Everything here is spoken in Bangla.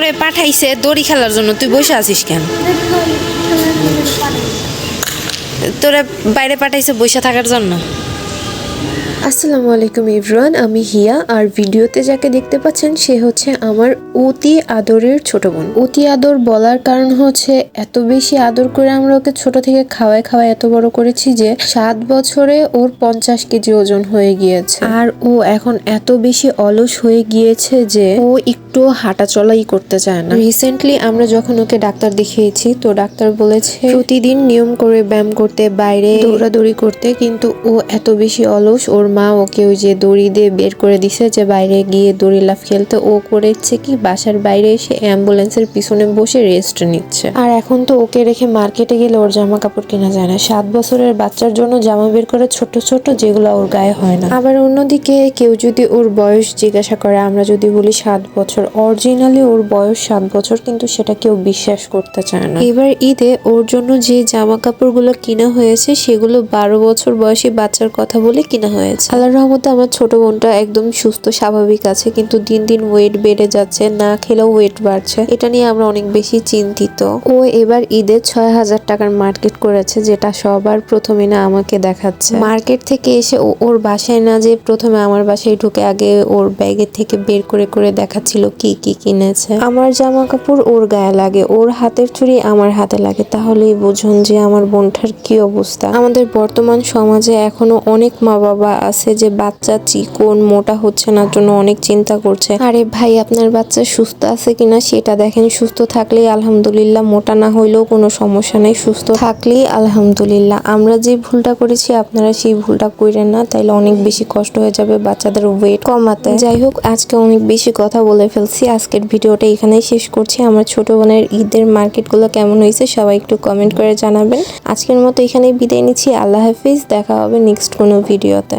করে পাঠাইছে দড়ি খেলার জন্য। তুই বসে আছিস কেন? তোরা বাইরে পাঠাইছে বসে থাকার জন্য। আসসালামু আলাইকুম ইভরান আমি হিয়া। আর ভিডিওতে যাকে দেখতে পাচ্ছেন, সে হচ্ছে আমার অতি আদরের ছোট বোন। অতি আদর বলার কারণ হচ্ছে, এত বেশি আদর করে আমরা ওকে ছোট থেকে খাওয়ায় খাওয়ায় এত বড় করেছি যে, সাত বছরে ওর পঞ্চাশ কেজি ওজন হয়ে গিয়েছে। আর ও এখন এত বেশি অলস হয়ে গিয়েছে যে, ও একটু হাঁটা চলাই করতে চায় না। রিসেন্টলি আমরা যখন ওকে ডাক্তার দেখিয়েছি, তো ডাক্তার বলেছে প্রতিদিন নিয়ম করে ব্যায়াম করতে, বাইরে দৌড়াদৌড়ি করতে, কিন্তু ও এত বেশি অলস, ওর মা ওকে ওই যে দড়ি দিয়ে বের করে দিছে যে বাইরে গিয়ে দড়ি লাফ খেলতে। ও করেছে কি, বাসার বাইরে এসে অ্যাম্বুলেন্সের পিছনে বসে রেস্ট নিচ্ছে। আর এখন তো ওকে রেখে মার্কেটে গেলে ওর জামা কাপড় কেনা যায় না। সাত বছরের বাচ্চার জন্য জামা বের করে ছোট ছোট যেগুলো ওর গায়ে হয় না। আবার অন্যদিকে কেউ যদি ওর বয়স জিজ্ঞাসা করে, আমরা যদি বলি সাত বছর অরিজিনালি ওর বয়স সাত বছর, কিন্তু সেটা কেউ বিশ্বাস করতে চায় না। এবার ঈদে ওর জন্য যে জামা কাপড়গুলো কিনা হয়েছে, সেগুলো বারো বছর বয়সী বাচ্চার কথা বলে কিনা হয়েছে। আল্লাহর রহমতে আমার ছোট বোনটা একদম সুস্থ, স্বাভাবিক আছে, কিন্তু দিন দিন ওয়েট বেড়ে যাচ্ছে, না খেলেও ওয়েট বাড়ছে। এটা নিয়ে আমরা অনেক বেশি চিন্তিত। ও এবার ঈদে ছয় হাজার টাকার মার্কেট করেছে, যেটা সবার প্রথমে না আমাকে দেখাচ্ছে। মার্কেট থেকে এসে ওর বাসায় না যে প্রথমে আমার বাসায় ঢুকে আগে ওর ব্যাগের থেকে বের করে করে দেখাচ্ছিল কি কি কিনেছে? আমার জামা কাপড় ওর গায়ে লাগে, ওর হাতের চুড়ি আমার হাতে লাগে। তাহলেই বুঝুন যে আমার বোনটার কি অবস্থা। আমাদের বর্তমান সমাজে এখনও অনেক মা বাবা আছে যে বাচ্চা চিকন, মোটা হচ্ছে না, জন্য অনেক চিন্তা করছে। আরে ভাই, আপনার বাচ্চা সুস্থ আছে কিনা সেটা দেখেন। সুস্থ থাকলেই আলহামদুলিল্লাহ, মোটা না হইলেও কোনো সমস্যা নেই। সুস্থ থাকলেই আলহামদুলিল্লাহ। আমরা যে ভুলটা করেছি, আপনারা সেই ভুলটা করেন না। তাইলে অনেক বেশি কষ্ট হয়ে যাবে বাচ্চাদের ওয়েট কমাতে। যাই হোক, আজকে অনেক বেশি কথা বলে ফেলছি। আজকের ভিডিওটা এখানেই শেষ করছি। আমার ছোট বোনের ঈদের মার্কেটগুলো কেমন হয়েছে সবাই একটু কমেন্ট করে জানাবেন। আজকের মতো এখানেই বিদায় নিচ্ছি। আল্লাহ হাফিজ। দেখা হবে নেক্সট কোনো ভিডিওতে